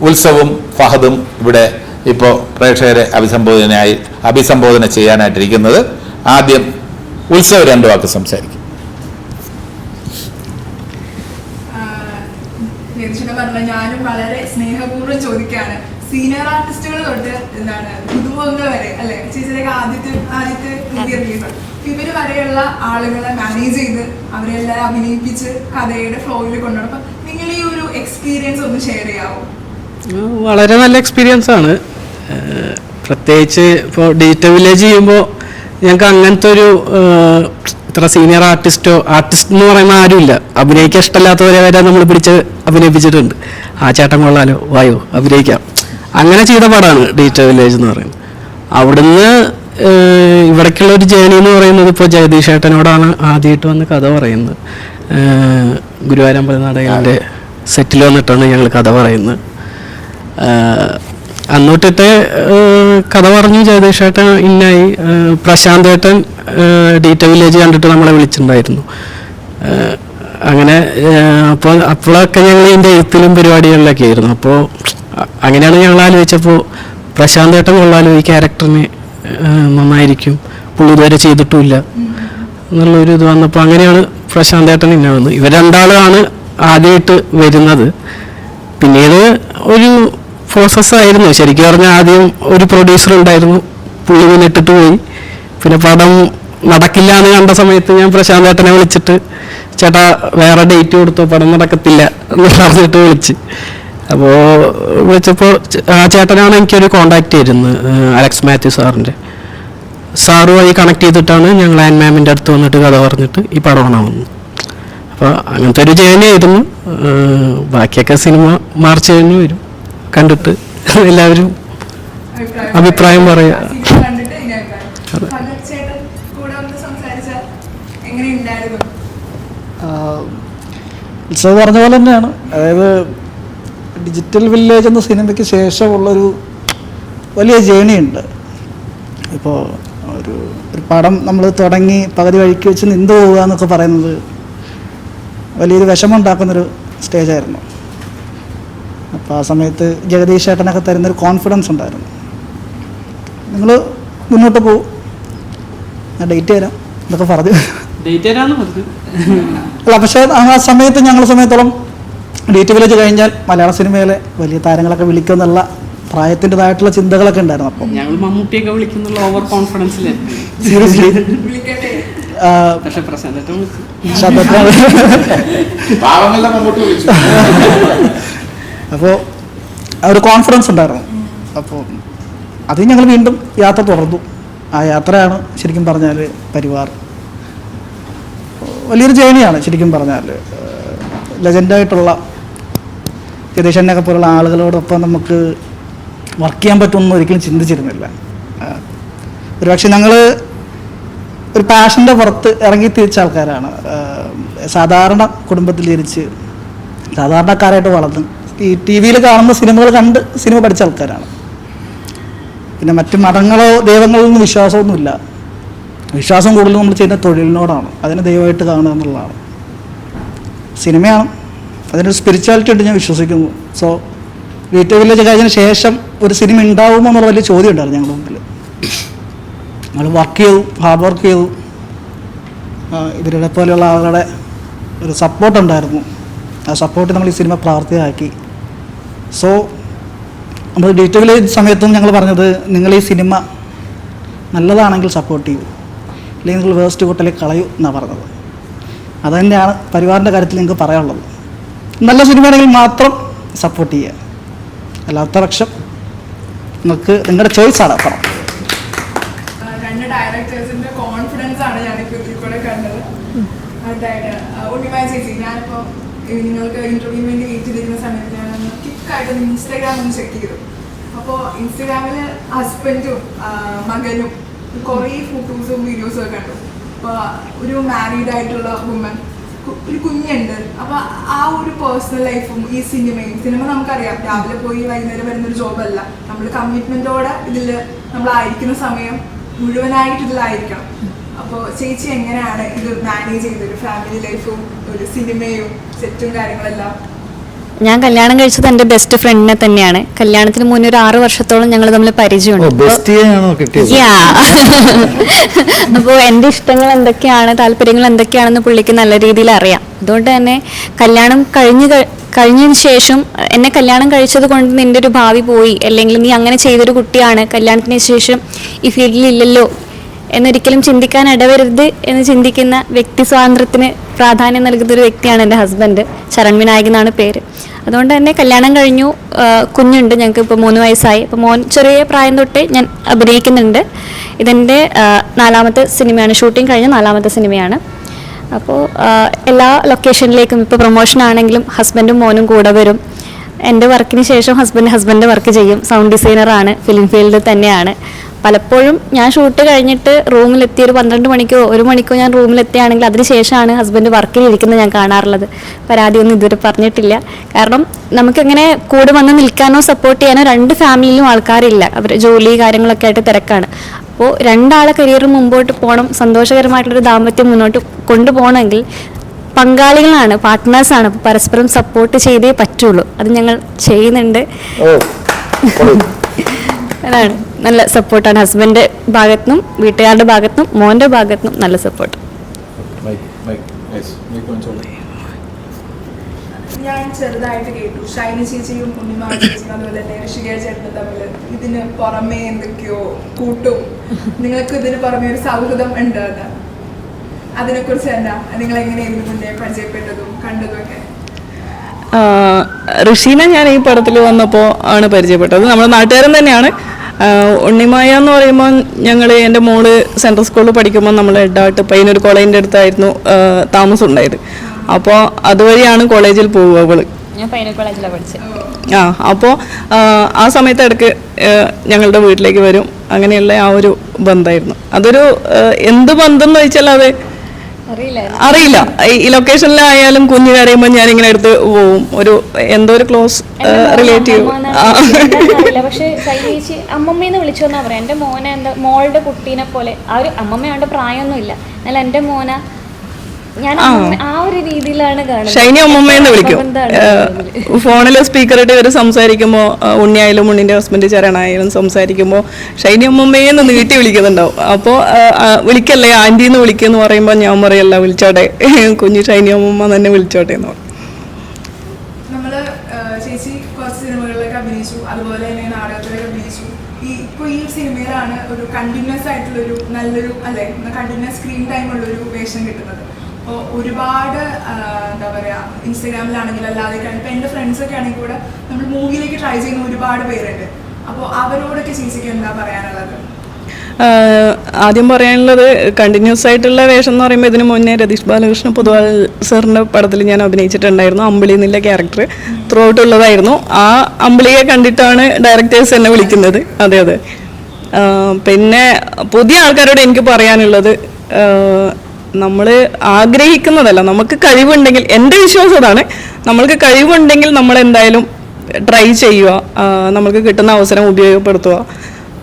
ഉത്സവും ഫഹദും ഇവിടെ ഇപ്പോൾ പ്രേക്ഷകരെ അഭിസംബോധനയായി അഭിസംബോധന ചെയ്യാനായിട്ടിരിക്കുന്നത്. ആദ്യം ഉത്സവ രണ്ടു വാക്ക് സംസാരിക്കും. പറഞ്ഞ ഞാനും വളരെ സ്നേഹപൂർവം ചോദിക്കുകയാണ് സീനിയർ ആർട്ടിസ്റ്റുകൾ തൊട്ട് എന്താണ് പുതുമുഖങ്ങൾ വരെ അല്ലെ? ചേച്ചിയുടെ ആദ്യത്തെ ആദ്യത്തെ പുതിയ റിലീസ് ഇവർ വരെയുള്ള ആളുകളെ മാനേജ് ചെയ്ത് അവരെല്ലാം അഭിനയിപ്പിച്ച് കഥയുടെ ഫ്ലോയിൽ കൊണ്ടുപോകണം നിങ്ങൾ ഈ ഒരു എക്സ്പീരിയൻസ് ഒന്ന് ഷെയർ ചെയ്യാവോ? വളരെ നല്ല എക്സ്പീരിയൻസ് ആണ്. പ്രത്യേകിച്ച് ഇപ്പോൾ ഡിജിറ്റൽ വില്ലേജ് ചെയ്യുമ്പോൾ ഞങ്ങൾക്ക് അങ്ങനത്തെ ഒരു ഇത്ര സീനിയർ ആർട്ടിസ്റ്റോ ആർട്ടിസ്റ്റ് എന്ന് പറയുന്ന ആരുമില്ല. അഭിനയിക്കാൻ ഇഷ്ടമില്ലാത്തവരെ വരെ നമ്മൾ പിടിച്ച് അഭിനയിപ്പിച്ചിട്ടുണ്ട്. ആ ചേട്ടൻ കൊള്ളാലോ. വായോ അഭിനയിക്കാം. അങ്ങനെ ചെയ്ത പടമാണ് ഡിജിറ്റൽ വില്ലേജ് എന്ന് പറയുന്നത്. അവിടുന്ന് ഇവിടേക്കുള്ള ഒരു ജേണി എന്ന് പറയുന്നത് ഇപ്പോൾ ജഗദീഷ് ഏട്ടനോടാണ് ആദ്യമായിട്ട് വന്ന് കഥ പറയുന്നത്. ഗുരുവായൂരമ്പല നാടകന്റെ സെറ്റിൽ വന്നിട്ടാണ് ഞങ്ങൾ കഥ പറയുന്നത്. ആഹ് അന്നോട്ടിട്ട് കഥ പറഞ്ഞു ജഗദീഷേട്ടൻ ഇന്നായി. പ്രശാന്തേട്ടൻ ഡീറ്റ വില്ലേജ് കണ്ടിട്ട് നമ്മളെ വിളിച്ചിട്ടുണ്ടായിരുന്നു. അങ്ങനെ അപ്പോൾ അപ്പോഴൊക്കെ ഞങ്ങൾ ഇതിന്റെ എഴുത്തിലും പരിപാടികളിലൊക്കെ ആയിരുന്നു. അപ്പോൾ അങ്ങനെയാണ് ഞങ്ങൾ ആലോചിച്ചപ്പോൾ പ്രശാന്ത് ഏട്ടൻ കൊള്ളാലോ ഈ ക്യാരക്ടറിന് നന്നായിരിക്കും. പുള്ളി ഇതുവരെ ചെയ്തിട്ടുമില്ല. എന്നുള്ളൊരു ഇത് വന്നപ്പോൾ അങ്ങനെയാണ് പ്രശാന്ത് ഏട്ടൻ ഇന്നാവുന്നത് ഇവർ രണ്ടാളുമാണ് ആദ്യമായിട്ട് വരുന്നത്. പിന്നീട് ഒരു പ്രോസസ് ആയിരുന്നു. ശരിക്കും പറഞ്ഞാൽ ആദ്യം ഒരു പ്രൊഡ്യൂസർ ഉണ്ടായിരുന്നു. പുള്ളി പിന്നെ ഇട്ടിട്ട് പോയി. പിന്നെ പടം നടക്കില്ല എന്ന് കണ്ട സമയത്ത് ഞാൻ പ്രശാന്ത് ഏട്ടനെ വിളിച്ചിട്ട് ചേട്ടാ വേറെ ഡേറ്റ് കൊടുത്തോ? പടം നടക്കത്തില്ല എന്ന് പറഞ്ഞിട്ട് വിളിച്ച്. അപ്പോൾ വിളിച്ചപ്പോൾ ആ ചേട്ടനാണ് എനിക്കൊരു കോണ്ടാക്ട് ചെയ്തിരുന്നത് അലക്സ് മാത്യു സാറിന്റെ. സാറ് വഴി കണക്ട് ചെയ്തിട്ടാണ് ഞങ്ങൾ ആൻ മാമിന്റെ അടുത്ത് വന്നിട്ട് കഥ പറഞ്ഞിട്ട് ഈ പടം വന്നത് അപ്പോൾ അങ്ങനത്തെ ഒരു ജേണി ആയിരുന്നു. ബാക്കിയൊക്കെ സിനിമ മാർച്ച് കഴിഞ്ഞ് വരും. കണ്ടിട്ട് എല്ലാവരും അഭിപ്രായം പറയാ. ഉത്സവ് പറഞ്ഞ പോലെ തന്നെയാണ്. അതായത് ഡിജിറ്റൽ വില്ലേജ് എന്ന സിനിമയ്ക്ക് ശേഷമുള്ളൊരു വലിയ ജേണിയുണ്ട് ഇപ്പോൾ ഒരു ഒരു പടം നമ്മൾ തുടങ്ങി പകുതി വഴിക്ക് വെച്ച് നിന്ന് പോവുക എന്നൊക്കെ പറയുന്നത് വലിയൊരു വിഷമം ഉണ്ടാക്കുന്നൊരു സ്റ്റേജായിരുന്നു അപ്പോൾ ആ സമയത്ത് ജഗദീഷ് ചേട്ടനൊക്കെ തരുന്നൊരു കോൺഫിഡൻസ് ഉണ്ടായിരുന്നു. നിങ്ങൾ മുന്നോട്ട് പോകും ഞാൻ ഡേറ്റ് തരാം. എന്നൊക്കെ പറഞ്ഞു. ഡേറ്റ് പറഞ്ഞു. അല്ല പക്ഷേ ആ സമയത്ത് ഞങ്ങൾ സമയത്തോളം ഡേറ്റ് വില്ലേജ് കഴിഞ്ഞാൽ മലയാള സിനിമയിലെ വലിയ താരങ്ങളൊക്കെ വിളിക്കുമെന്നുള്ള പ്രായത്തിന്റെതായിട്ടുള്ള ചിന്തകളൊക്കെ ഉണ്ടായിരുന്നു അപ്പം. ഞങ്ങൾ മമ്മൂട്ടിയൊക്കെ വിളിക്കുന്നുള്ള ഓവർ കോൺഫിഡൻസിലായിരുന്നു സീരിയസ്ലി പക്ഷെ അപ്പോൾ ഒരു കോൺഫിഡൻസ് ഉണ്ടായിരുന്നു. അപ്പോൾ അത് ഞങ്ങൾ വീണ്ടും യാത്ര തുടർന്നു. ആ യാത്രയാണ് ശരിക്കും പറഞ്ഞാൽ പരിവാർ. വലിയൊരു ജേണിയാണ് ശരിക്കും പറഞ്ഞാൽ ലെജൻഡായിട്ടുള്ള ജതീഷനൊക്കെ പോലുള്ള ആളുകളോടൊപ്പം നമുക്ക് വർക്ക് ചെയ്യാൻ പറ്റുമെന്ന് ഒരിക്കലും ചിന്തിച്ചിരുന്നില്ല. ഒരു ഒരുപക്ഷെ ഞങ്ങൾ ഒരു പാഷന്റെ പുറത്ത് ഇറങ്ങി തിരിച്ച ആൾക്കാരാണ്. സാധാരണ കുടുംബത്തിൽ ജനിച്ച് സാധാരണക്കാരായിട്ട് വളർന്ന് ഈ ടി വിയിൽ കാണുന്ന സിനിമകൾ കണ്ട് സിനിമ പഠിച്ച ആൾക്കാരാണ്. പിന്നെ മറ്റ് മതങ്ങളോ ദൈവങ്ങളോ ഒന്നും വിശ്വാസമൊന്നുമില്ല. വിശ്വാസം കൂടുതലും നമ്മൾ ചെയ്യുന്ന തൊഴിലിനോടാണ്. അതിനെ ദൈവമായിട്ട് കാണുക എന്നുള്ളതാണ്. സിനിമയാണ്. അതിനൊരു സ്പിരിച്വാലിറ്റി ഉണ്ട് ഞാൻ വിശ്വസിക്കുന്നു. സോ വീട്ടു വില്ലേജ് കഴിഞ്ഞതിന് ശേഷം ഒരു സിനിമ ഉണ്ടാവുമോ എന്നുള്ള വലിയ ചോദ്യം ഉണ്ടായിരുന്നു ഞങ്ങളുടെ മുമ്പിൽ. നമ്മൾ വർക്ക് ചെയ്തു ഹാർഡ് വർക്ക് ചെയ്തു. ഇവരുടെ പോലെയുള്ള ആളുകളുടെ ഒരു സപ്പോർട്ട് ഉണ്ടായിരുന്നു. ആ സപ്പോർട്ട് നമ്മൾ ഈ സിനിമ പ്രാവർത്തികമാക്കി. സോ നമ്മൾ ഡേറ്റ് വില്ലേജ് സമയത്തും ഞങ്ങൾ പറഞ്ഞത് നിങ്ങൾ ഈ സിനിമ നല്ലതാണെങ്കിൽ സപ്പോർട്ട് ചെയ്യൂ. അല്ലെങ്കിൽ നിങ്ങൾ വേസ്റ്റ് കൂട്ടലേക്ക് കളയൂ എന്നാണ് പറഞ്ഞത്. അത് തന്നെയാണ് പരിവാറിന്റെ കാര്യത്തിൽ നിങ്ങൾക്ക് പറയാനുള്ളത്. നല്ല സിനിമയാണെങ്കിൽ മാത്രം സപ്പോർട്ട് ചെയ്യുക. അല്ലാത്ത പക്ഷം നിങ്ങൾക്ക് നിങ്ങളുടെ ചോയ്സ് പണം ആ, രണ്ട് ഡയറക്ടേഴ്സിന്റെ കോൺഫിഡൻസ് ആണ് ഞാൻ കണ്ടത്. അതായത് ഉണ്ണിമായ ചേച്ചി ഞാനിപ്പോ ഈ നിങ്ങൾക്ക് ഇന്റർവ്യൂ വേണ്ടി വെയിറ്റ് ചെയ്തിരുന്ന സമയത്ത് ക്വിക്കായിട്ട് ഇൻസ്റ്റാഗ്രാം ഒന്ന് ചെക്ക് ചെയ്തു. അപ്പോൾ ഇൻസ്റ്റാഗ്രാമിൽ ഹസ്ബൻഡും മകനും കുറേ ഫോട്ടോസും വീഡിയോസും ഒക്കെ കണ്ടു. അപ്പോൾ ഒരു മാരീഡ് ആയിട്ടുള്ള വുമൻ ഒരു കുഞ്ഞുണ്ട്. അപ്പോൾ ആ ഒരു പേഴ്സണൽ ലൈഫും ഈ സിനിമയും സിനിമ നമുക്കറിയാം. രാവിലെ പോയി വൈകുന്നേരം വരുന്ന ഒരു ജോബല്ല നമ്മൾ കമ്മിറ്റ്മെന്റോടെ ഇതിൽ നമ്മളായിരിക്കുന്ന സമയം മുഴുവനായിട്ട് ഇതിലായിരിക്കണം. അപ്പോൾ ചേച്ചി എങ്ങനെയാണ് ഇത് മാനേജ് ചെയ്തത്? ഫാമിലി ലൈഫും ഒരു സിനിമയും സെറ്റും കാര്യങ്ങളെല്ലാം? ഞാൻ കല്യാണം കഴിച്ചത് എന്റെ ബെസ്റ്റ് ഫ്രണ്ടിനെ തന്നെയാണ്. കല്യാണത്തിന് മുന്നേ ഒരു ആറു വർഷത്തോളം ഞങ്ങൾ തമ്മിൽ പരിചയമുണ്ട്. എന്റെ അപ്പോൾ എന്റെ ഇഷ്ടങ്ങൾ എന്തൊക്കെയാണ് താല്പര്യങ്ങൾ എന്തൊക്കെയാണെന്ന് പുള്ളിക്ക് നല്ല രീതിയിൽ അറിയാം. അതുകൊണ്ട് തന്നെ കല്യാണം കഴിഞ്ഞ് കഴി- കഴിഞ്ഞതിന് ശേഷം എന്നെ കല്യാണം കഴിച്ചത് കൊണ്ട് നിന്റെ ഒരു ഭാവി പോയി. അല്ലെങ്കിൽ നീ അങ്ങനെ ചെയ്തൊരു കുട്ടിയാണ്. കല്യാണത്തിന് ശേഷം ഈ ഫീൽഡിൽ ഇല്ലല്ലോ. എന്നൊരിക്കലും ചിന്തിക്കാൻ ഇടവരുത് എന്ന് ചിന്തിക്കുന്ന വ്യക്തി സ്വാതന്ത്ര്യത്തിന് പ്രാധാന്യം നൽകുന്ന ഒരു വ്യക്തിയാണ് എന്റെ ഹസ്ബൻഡ് ശരൺ വിനായക് എന്നാണ് പേര്. അതുകൊണ്ട് തന്നെ കല്യാണം കഴിഞ്ഞു കുഞ്ഞുണ്ട് ഞങ്ങൾക്ക് ഇപ്പോൾ മൂന്ന് വയസ്സായി. അപ്പോൾ മോൻ ചെറിയ പ്രായം തൊട്ടേ ഞാൻ അഭിനയിക്കുന്നുണ്ട്. ഇതെന്റെ നാലാമത്തെ സിനിമയാണ് ഷൂട്ടിംഗ് കഴിഞ്ഞ നാലാമത്തെ സിനിമയാണ്. അപ്പോൾ എല്ലാ ലൊക്കേഷനിലേക്കും ഇപ്പോൾ പ്രൊമോഷൻ ആണെങ്കിലും ഹസ്ബൻഡും മോനും കൂടെ വരും. എന്റെ വർക്കിന് ശേഷം ഹസ്ബൻഡ് ഹസ്ബൻഡ് വർക്ക് ചെയ്യും. സൗണ്ട് ഡിസൈനറാണ് ഫിലിം ഫീൽഡിൽ തന്നെയാണ്. പലപ്പോഴും ഞാൻ ഷൂട്ട് കഴിഞ്ഞിട്ട് റൂമിലെത്തി ഒരു പന്ത്രണ്ട് മണിക്കോ ഒരു മണിക്കോ ഞാൻ റൂമിലെത്തിയാണെങ്കിൽ അതിന് ശേഷമാണ് ഹസ്ബൻഡ് വർക്കിൽ ഇരിക്കുന്നത് ഞാൻ കാണാറുള്ളത്. പരാതിയൊന്നും ഇതുവരെ പറഞ്ഞിട്ടില്ല. കാരണം നമുക്കിങ്ങനെ കൂടെ വന്ന് നിൽക്കാനോ സപ്പോർട്ട് ചെയ്യാനോ രണ്ട് ഫാമിലിയിലും ആൾക്കാരില്ല. അവർ ജോലി കാര്യങ്ങളൊക്കെ ആയിട്ട് തിരക്കാണ്. അപ്പോൾ രണ്ടാളെ കരിയർ മുമ്പോട്ട് പോകണം സന്തോഷകരമായിട്ടുള്ളൊരു ദാമ്പത്യം മുന്നോട്ട് കൊണ്ടുപോകണമെങ്കിൽ പങ്കാളികളാണ് പാർട്ട്നേഴ്സാണ് പരസ്പരം സപ്പോർട്ട് ചെയ്തേ പറ്റുള്ളൂ. അത് ഞങ്ങൾ ചെയ്യുന്നുണ്ട്. അതാണ്. നല്ല സപ്പോർട്ടാണ് ഹസ്ബൻഡ് ഭാഗത്തുനിന്നും വീട്ടുകാരുടെ ഭാഗത്തുനിന്നും മോന്റെ ഭാഗത്തുനിന്നും നല്ല സപ്പോർട്ട്. ഞാൻ ചെറുതായിട്ട് കേട്ടു. ഷൈനി ചേച്ചിയും ഉണ്ണിമാ ചേച്ചിയും അതുപോലെ തന്നെ ഋഷികേഷ് ചേട്ടനും തമ്മിൽ ഇതിന് പുറമേ എന്തൊക്കെയോ കൂട്ടും. നിങ്ങൾക്ക് ഇതിന് പുറമേ ഒരു സൗഹൃദം ഉണ്ട് അതിനെ കുറിച്ച് എന്താ? നിങ്ങൾ എങ്ങനെയായിരുന്നു മുന്നേ പരിചയപ്പെട്ടതും കണ്ടതും ഒക്കെ? ഋഷീനെ ഞാൻ ഈ പടത്തിൽ വന്നപ്പോൾ ആണ് പരിചയപ്പെട്ടത്. നമ്മുടെ നാട്ടുകാരൻ തന്നെയാണ്. ഉണ്ണിമായ എന്ന് പറയുമ്പോൾ ഞങ്ങൾ എന്റെ മോൾ സെൻട്രൽ സ്കൂളിൽ പഠിക്കുമ്പോൾ നമ്മൾ എഡാട്ട് പയ്യനൊരു കോളേജിന്റെ അടുത്തായിരുന്നു താമസം ഉണ്ടായത് അപ്പോൾ അതുവഴിയാണ് കോളേജിൽ പോവുക അവൾ. ആ അപ്പോൾ ആ സമയത്ത് ഇടയ്ക്ക് ഞങ്ങളുടെ വീട്ടിലേക്ക് വരും. അങ്ങനെയുള്ള ആ ഒരു ബന്ധമായിരുന്നു. അതൊരു എന്ത് ബന്ധം എന്ന് വെച്ചാൽ അത് അറിയില്ല. ഈ- ലൊക്കേഷനിലായാലും കുഞ്ഞു കരയുമ്പോൾ ഞാൻ ഇങ്ങനെ എടുത്ത് പോവും. ഒരു എന്തോ ഒരു ക്ലോസ് റിലേറ്റീവ് പക്ഷെ ശൈലേച്ചി അമ്മമ്മേന്ന് വിളിച്ചു എന്നാ പറയാം. എന്റെ മോനെ എന്താ മോളുടെ കുട്ടീനെ പോലെ. ആ ഒരു അമ്മമ്മയുടെ പ്രായമൊന്നുമില്ല. എന്നാൽ എന്റെ മോന ഞാൻ അമ്മമ്മ- ആ ഒരു രീതിയിലാണ് കാണുന്നത്. ഷൈനി അമ്മമ്മയെന്ന് വിളിക്കും. ഫോണിൽ സ്പീക്കറായിട്ട് ഇവർ സംസാരിക്കുമ്പോൾ ഉണ്ണിയായാലും ഉണ്ണിന്റെ ഹസ്ബൻഡ് ചരണായാലും സംസാരിക്കുമ്പോൾ ഷൈനി അമ്മമ്മയെന്ന് നീട്ടി വിളിക്കുന്നുണ്ടാവും. അപ്പോൾ വിളിക്കല്ലേ ആന്റി എന്ന് വിളിക്കുമെന്ന് പറയുമ്പോൾ ഞാൻ പറയല്ല വിളിച്ചോട്ടെ. കുഞ്ഞു ഷൈനി അമ്മമ്മ തന്നെ വിളിച്ചോട്ടെ എന്ന് പറയും. ചേച്ചി കുറച്ച് സിനിമകളിലൊക്കെ അഭിനയിച്ചു. അതുപോലെ തന്നെ നാടകത്തിലൊക്കെ അഭിനയിച്ചു. ഈ ഇപ്പൊ ഈ സിനിമയിലാണ് ഒരു കണ്ടിന്യൂസ് ആയിട്ടുള്ള ഒരു നല്ലൊരു അല്ലെ കണ്ടിന്യൂസ് സ്ക്രീൻ ടൈം ഉള്ള ഒരു വേഷം കിട്ടുന്നത്. അപ്പോൾ ഒരുപാട് എന്താ പറയുക ഇൻസ്റ്റാഗ്രാമിലാണെങ്കിൽ അല്ലാതെ ഇപ്പം എന്റെ ഫ്രണ്ട്സൊക്കെ ആണെങ്കിൽ കൂടെ നമ്മൾ മൂവിയിലേക്ക് ട്രൈ ചെയ്യുന്ന ഒരുപാട് പേരുണ്ട്. അപ്പോൾ അവരോടൊക്കെ ചേച്ചിക്ക് എന്താ പറയാനുള്ളത്? ആദ്യം പറയാനുള്ളത് കണ്ടിന്യൂസ് ആയിട്ടുള്ള വേഷം എന്ന് പറയുമ്പോൾ ഇതിനു മുന്നേ രതീഷ് ബാലകൃഷ്ണ പൊതുവാൾ സാറിന്റെ പടത്തിൽ ഞാൻ അഭിനയിച്ചിട്ടുണ്ടായിരുന്നു അമ്പിളി എന്നുള്ള ക്യാരക്ടർ ത്രൂ ഔട്ട് ഉള്ളതായിരുന്നു. ആ അമ്പിളിയെ കണ്ടിട്ടാണ് ഡയറക്ടേഴ്സ് എന്നെ വിളിക്കുന്നത്. അതെ അതെ. പിന്നെ പുതിയ ആൾക്കാരോട് എനിക്ക് പറയാനുള്ളത് നമ്മൾ ആഗ്രഹിക്കുന്നതല്ല. നമുക്ക് കഴിവുണ്ടെങ്കിൽ എന്റെ വിശ്വാസം അതാണ്. നമ്മൾക്ക് കഴിവുണ്ടെങ്കിൽ നമ്മൾ എന്തായാലും ട്രൈ ചെയ്യുക. നമുക്ക് കിട്ടുന്ന അവസരം ഉപയോഗപ്പെടുത്തുക.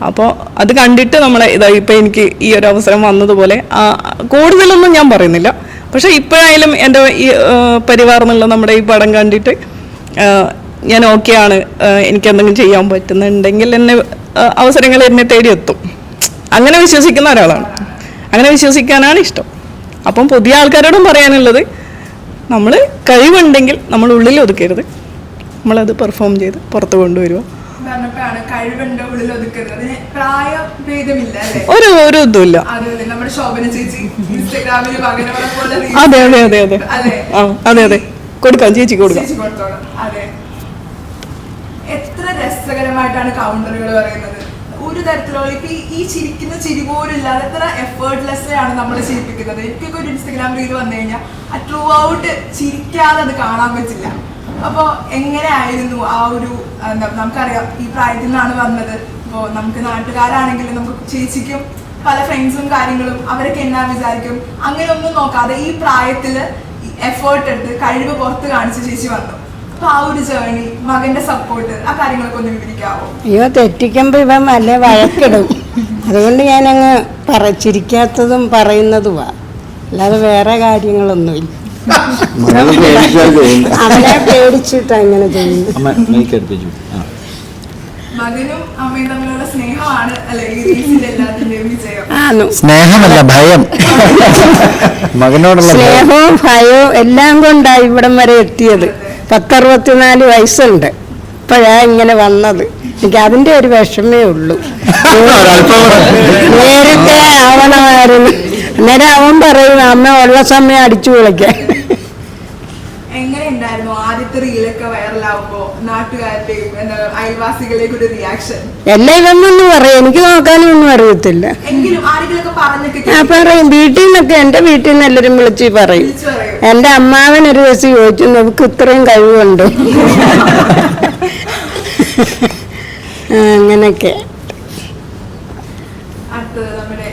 അപ്പോൾ അത് കണ്ടിട്ട് നമ്മളെ ഇതാ ഇപ്പം എനിക്ക് ഈ ഒരു അവസരം വന്നതുപോലെ കൂടുതലൊന്നും ഞാൻ പറയുന്നില്ല. പക്ഷേ ഇപ്പോഴായാലും എന്റെ ഈ പരിവാർ എന്നുള്ള നമ്മുടെ ഈ പടം കണ്ടിട്ട് ഞാൻ ഓക്കെയാണ് എനിക്ക് എന്തെങ്കിലും ചെയ്യാൻ പറ്റുന്നുണ്ടെങ്കിൽ എന്നെ അവസരങ്ങൾ എന്നെ തേടി എത്തും അങ്ങനെ വിശ്വസിക്കുന്ന ഒരാളാണ്. അങ്ങനെ വിശ്വസിക്കാനാണ് ഇഷ്ടം. അപ്പം പുതിയ ആൾക്കാരോടും പറയാനുള്ളത് നമ്മൾ കഴിവുണ്ടെങ്കിൽ നമ്മൾ ഉള്ളിൽ ഒതുക്കരുത്. നമ്മളത് പെർഫോം ചെയ്ത് പുറത്ത് അല്ലേ? ഒരു ഒരു ഇതുമില്ല. അതെ അതെ അതെ അതെ ആ അതെ അതെ. കൊടുക്കാം ചേച്ചി കൊടുക്കാം. എത്ര രസകരമായിട്ടാണ് കൗണ്ടറുകൾ പറയുന്നത്. ഒരു തരത്തിലുള്ള ഇപ്പൊ ഈ- ചിരിക്കുന്ന ചിരി പോലും ഇല്ലാതെ എത്ര എഫേർട്ട്ലെസ് ആണ് നമ്മൾ ചിരിപ്പിക്കുന്നത്. എനിക്കൊക്കെ ഒരു ഇൻസ്റ്റഗ്രാം റീൽ വന്നു കഴിഞ്ഞാൽ ആ ട്രൂ ഔട്ട് ചിരിക്കാതെ അത് കാണാൻ പറ്റില്ല. അപ്പോൾ എങ്ങനെയായിരുന്നു ആ ഒരു എന്താ നമുക്കറിയാം ഈ പ്രായത്തിൽ നിന്നാണ് വന്നത്. ഇപ്പോൾ നമുക്ക് നാട്ടുകാരാണെങ്കിലും നമുക്ക് ചേച്ചിക്കും പല ഫ്രണ്ട്സും കാര്യങ്ങളും അവരൊക്കെ എന്നാ വിചാരിക്കും? അങ്ങനെ ഒന്നും നോക്കാതെ ഈ പ്രായത്തിൽ എഫേർട്ട് എടുത്ത് കഴിവ് പുറത്ത് കാണിച്ച് ചേച്ചി വന്നു. ആ ഒരു ജേർണി മകന്റെ സപ്പോർട്ട് ആ കാര്യങ്ങളൊക്കെ ഒന്ന് വിവരിക്കാവോ? അയ്യോ തെറ്റിക്കുമ്പോൾ ഇവൻ നല്ല വഴക്കിടും. അതുകൊണ്ട് ഞാനങ്ങ് പറച്ചിരിക്കാത്തതും പറയുന്നതുമാ അല്ലാതെ വേറെ കാര്യങ്ങളൊന്നുമില്ല. ചെയ്യുന്നത്. അവനെ പേടിച്ചിട്ട് അങ്ങനെ ചെയ്യുന്നു അമ്മ മൈക്ക് അടുപ്പിച്ചു മകനും അമ്മയും തമ്മിലുള്ള സ്നേഹമാണ് അല്ലെ ഈ റീൽസിന്റെ എല്ലാത്തിന്റെയും വിജയം. സ്നേഹമല്ല ഭയം. മകനോടുള്ള സ്നേഹവും ഭയവും എല്ലാം കൊണ്ടാണ് ഇവിടം വരെ എത്തിയത്. പത്തറുപത്തിനാല് വയസ്സുണ്ട്. ഇപ്പോഴാ ഇങ്ങനെ വന്നത്. എനിക്ക് അതിന്റെ ഒരു വിഷമേ ഉള്ളൂ. നേരത്തെ അവനായിരുന്നു അന്നേരം അവൻ പറയും അമ്മ ഉള്ള സമയം അടിച്ചു വിളിക്കാൻ എങ്ങനെ ഉണ്ടായിരുന്നു ആദ്യത്തെ റീലൊക്കെ വൈറലാവുമ്പോ നാട്ടുകാരുടെയും എന്താ അയൽവാസികളുടെയും ഒരു റിയാക്ഷൻ എല്ലാം ഇതൊന്നും പറയും എനിക്ക് നോക്കാനും ഒന്നും അറിയത്തില്ല. എങ്കിലും ആരെങ്കിലൊക്കെ പറഞ്ഞിട്ട് ഞാൻ പറയും വീട്ടിൽ നിന്നൊക്കെ എന്റെ വീട്ടിൽ നിന്ന് എല്ലാവരും വിളിച്ച് പറയും. എന്റെ എന്റെ അമ്മാവൻ ഒരു ദിവസം ചോദിച്ചു നമുക്ക് ഇത്രയും കഴിവുണ്ട്? ആ, അങ്ങനെയൊക്കെ അടുത്തത് നമ്മുടെ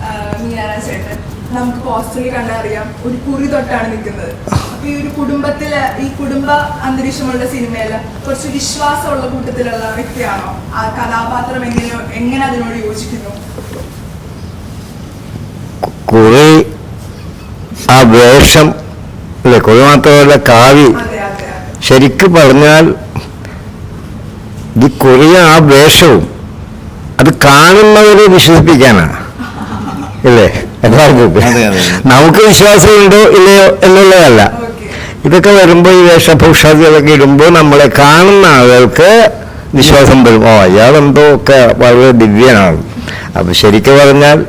ആ, മീനാരാ ചേട്ടൻ നമുക്ക് പോസ്റ്ററിൽ കണ്ടറിയാം ഒരു കുറി തൊട്ടാണ് നിൽക്കുന്നത്. അപ്പൊ ഈ ഒരു കുടുംബത്തിൽ ഈ കുടുംബ അന്തരീക്ഷമുള്ള സിനിമയിൽ കുറച്ച് വിശ്വാസമുള്ള കൂട്ടത്തിലുള്ള വ്യക്തിയാണോ? ആ കഥാപാത്രം എങ്ങനെയോ എങ്ങനെ അതിനോട് യോജിക്കുന്നു? കുറി ആ വേഷം അല്ലെ കുറി മാത്രമല്ല കാവി ശരിക്കും പറഞ്ഞാൽ ഈ കുറിയ ആ വേഷവും അത് കാണുന്നവരെ വിശ്വസിപ്പിക്കാനാണ് ഇല്ലേ? അതെ. നമുക്ക് വിശ്വാസമുണ്ടോ ഇല്ലയോ എന്നുള്ളതല്ല. ഇതൊക്കെ വരുമ്പോൾ ഈ വേഷഭൂഷാദികളൊക്കെ ഇടുമ്പോൾ നമ്മളെ കാണുന്ന ആളുകൾക്ക് വിശ്വാസം വരും. ഓ അയാളെന്തോ ഒക്കെ വളരെ ദിവ്യനാണ്. അപ്പം ശരിക്കും പറഞ്ഞാൽ